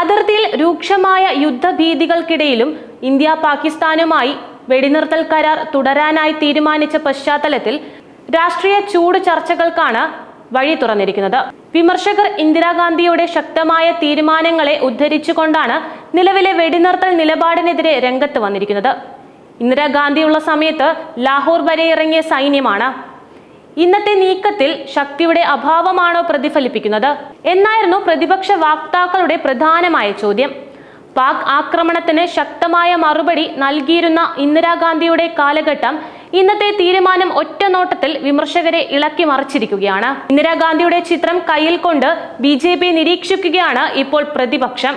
അതിർത്തിയിൽ രൂക്ഷമായ യുദ്ധഭീതികൾക്കിടയിലും ഇന്ത്യ പാകിസ്ഥാനുമായി വെടിനിർത്തൽ കരാർ തുടരാനായി തീരുമാനിച്ച പശ്ചാത്തലത്തിൽ രാഷ്ട്രീയ ചൂട് ചർച്ചകൾക്കാണ് വഴി തുറന്നിരിക്കുന്നത്. വിമർശകർ ഇന്ദിരാഗാന്ധിയുടെ ശക്തമായ തീരുമാനങ്ങളെ ഉദ്ധരിച്ചുകൊണ്ടാണ് നിലവിലെ വെടിനിർത്തൽ നിലപാടിനെതിരെ രംഗത്ത് വന്നിരിക്കുന്നത്. ഇന്ദിരാഗാന്ധിയുള്ള സമയത്ത് ലാഹോർ വരെ ഇറങ്ങിയ സൈന്യമാണ് ഇന്നത്തെ നീക്കത്തിൽ ശക്തിയുടെ അഭാവമാണോ പ്രതിഫലിപ്പിക്കുന്നത്? എന്നായിരുന്നു പ്രതിപക്ഷ വാക്താക്കളുടെ പ്രധാനമായ ചോദ്യം. പാക് ആക്രമണത്തിന് ശക്തമായ മറുപടി നൽകിയിരുന്ന ഇന്ദിരാഗാന്ധിയുടെ കാലഘട്ടം ഇന്നത്തെ തീരുമാനം ഒറ്റ നോട്ടത്തിൽ വിമർശകരെ ഇളക്കി മറിച്ചിരിക്കുകയാണ്. ഇന്ദിരാഗാന്ധിയുടെ ചിത്രം കയ്യിൽ കൊണ്ട് ബി ജെ പി നിരീക്ഷിക്കുകയാണ് ഇപ്പോൾ പ്രതിപക്ഷം.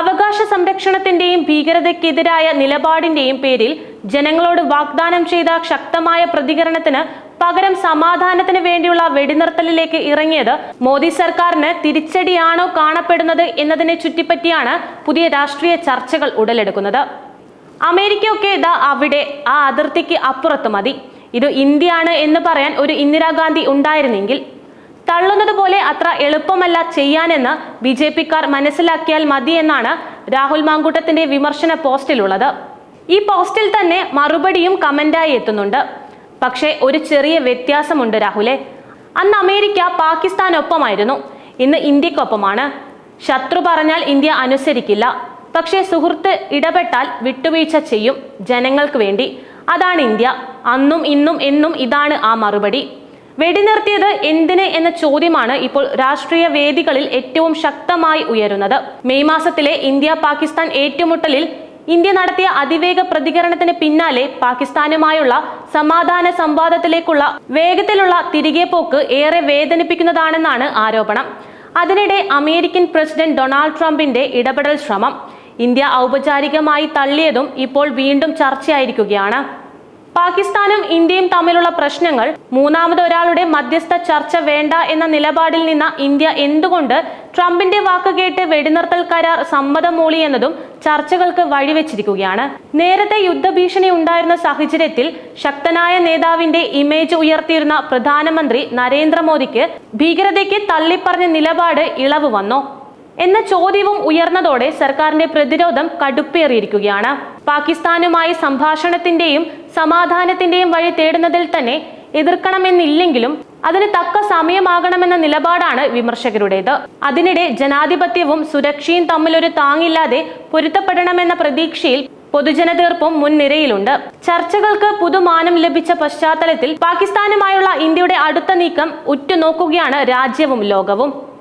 അവകാശ സംരക്ഷണത്തിന്റെയും ഭീകരതയ്ക്കെതിരായ നിലപാടിന്റെയും പേരിൽ ജനങ്ങളോട് വാഗ്ദാനം ചെയ്ത ശക്തമായ പ്രതികരണത്തിന് പകരം സമാധാനത്തിന് വേണ്ടിയുള്ള വെടിനിർത്തലിലേക്ക് ഇറങ്ങിയത് മോദി സർക്കാരിന് തിരിച്ചടിയാണോ കാണപ്പെടുന്നത് എന്നതിനെ ചുറ്റിപ്പറ്റിയാണ് പുതിയ രാഷ്ട്രീയ ചർച്ചകൾ ഉടലെടുക്കുന്നത്. അമേരിക്കയൊക്കെ ഇതാ അവിടെ ആ അതിർത്തിക്ക് അപ്പുറത്ത് മതി. ഇത് ഇന്ത്യയാണ് എന്ന് പറയാൻ ഒരു ഇന്ദിരാഗാന്ധി ഉണ്ടായിരുന്നെങ്കിൽ. തള്ളുന്നത് പോലെ അത്ര എളുപ്പമല്ല ചെയ്യാനെന്ന് ബി ജെ പിക്കാർ മനസ്സിലാക്കിയാൽ മതി എന്നാണ് രാഹുൽ മാങ്കൂട്ടത്തിന്റെ വിമർശന പോസ്റ്റിലുള്ളത്. ഈ പോസ്റ്റിൽ തന്നെ മറുപടിയും കമന്റായി എത്തുന്നുണ്ട്. പക്ഷേ ഒരു ചെറിയ വ്യത്യാസമുണ്ട് രാഹുലെ. അന്ന് അമേരിക്ക പാകിസ്ഥാനൊപ്പമായിരുന്നു. ഇന്ന് ഇന്ത്യക്കൊപ്പമാണ്. ശത്രു പറഞ്ഞാൽ ഇന്ത്യ അനുസരിക്കില്ല. പക്ഷേ സുഹൃത്ത് ഇടപെട്ടാൽ വിട്ടുവീഴ്ച ചെയ്യും ജനങ്ങൾക്ക് വേണ്ടി. അതാണ് ഇന്ത്യ. അന്നും ഇന്നും എന്നും ഇതാണ് ആ മറുപടി. വെടിനിർത്തിയത് എന്തിന് എന്ന ചോദ്യമാണ് ഇപ്പോൾ രാഷ്ട്രീയ വേദികളിൽ ഏറ്റവും ശക്തമായി ഉയരുന്നത്. മെയ് മാസത്തിലെ ഇന്ത്യ പാകിസ്ഥാൻ ഏറ്റുമുട്ടലിൽ ഇന്ത്യ നടത്തിയ അതിവേഗ പ്രതികരണത്തിന് പിന്നാലെ പാകിസ്ഥാനുമായുള്ള സമാധാന സംവാദത്തിലേക്കുള്ള വേഗത്തിലുള്ള തിരികെ പോക്ക് ഏറെ വേദനിപ്പിക്കുന്നതാണെന്നാണ് ആരോപണം. അതിനിടെ അമേരിക്കൻ പ്രസിഡന്റ് ഡൊണാൾഡ് ട്രംപിന്റെ ഇടപെടൽ ശ്രമം ഇന്ത്യ ഔപചാരികമായി തള്ളിയതും ഇപ്പോൾ വീണ്ടും ചർച്ചയായിരിക്കുകയാണ്. പാകിസ്ഥാനും ഇന്ത്യയും തമ്മിലുള്ള പ്രശ്നങ്ങൾ മൂന്നാമതൊരാളുടെ മധ്യസ്ഥ ചർച്ച വേണ്ട എന്ന നിലപാടിൽ നിന്ന ഇന്ത്യ എന്തുകൊണ്ട് ട്രംപിന്റെ വാക്ക് കേട്ട് വെടിനിർത്തൽ കരാർ സമ്മതം മൂളി എന്നതും ചർച്ചകൾക്ക് വഴിവെച്ചിരിക്കുകയാണ്. നേരത്തെ യുദ്ധഭീഷണി ഉണ്ടായിരുന്ന സാഹചര്യത്തിൽ ശക്തനായ നേതാവിന്റെ ഇമേജ് ഉയർത്തിയിരുന്ന പ്രധാനമന്ത്രി നരേന്ദ്രമോദിക്ക് ഭീകരതയ്ക്ക് തള്ളിപ്പറഞ്ഞ നിലപാട് ഇളവ് വന്നു? എന്ന ചോദ്യവും ഉയർന്നതോടെ സർക്കാരിന്റെ പ്രതിരോധം കടുപ്പേറിയിരിക്കുകയാണ്. പാകിസ്ഥാനുമായി സംഭാഷണത്തിന്റെയും സമാധാനത്തിന്റെയും വഴി തേടുന്നതിൽ തന്നെ എതിർക്കണമെന്നില്ലെങ്കിലും അതിന് തക്ക സമയമാകണമെന്ന നിലപാടാണ് വിമർശകരുടേത്. അതിനിടെ ജനാധിപത്യവും സുരക്ഷയും തമ്മിലൊരു താങ്ങില്ലാതെ പൊരുത്തപ്പെടണമെന്ന പ്രതീക്ഷയിൽ പൊതുജനതീർപ്പും മുൻനിരയിലുണ്ട്. ചർച്ചകൾക്ക് പുതുമാനം ലഭിച്ച പശ്ചാത്തലത്തിൽ പാകിസ്ഥാനുമായുള്ള ഇന്ത്യയുടെ അടുത്ത നീക്കം ഉറ്റുനോക്കുകയാണ് രാജ്യവും ലോകവും.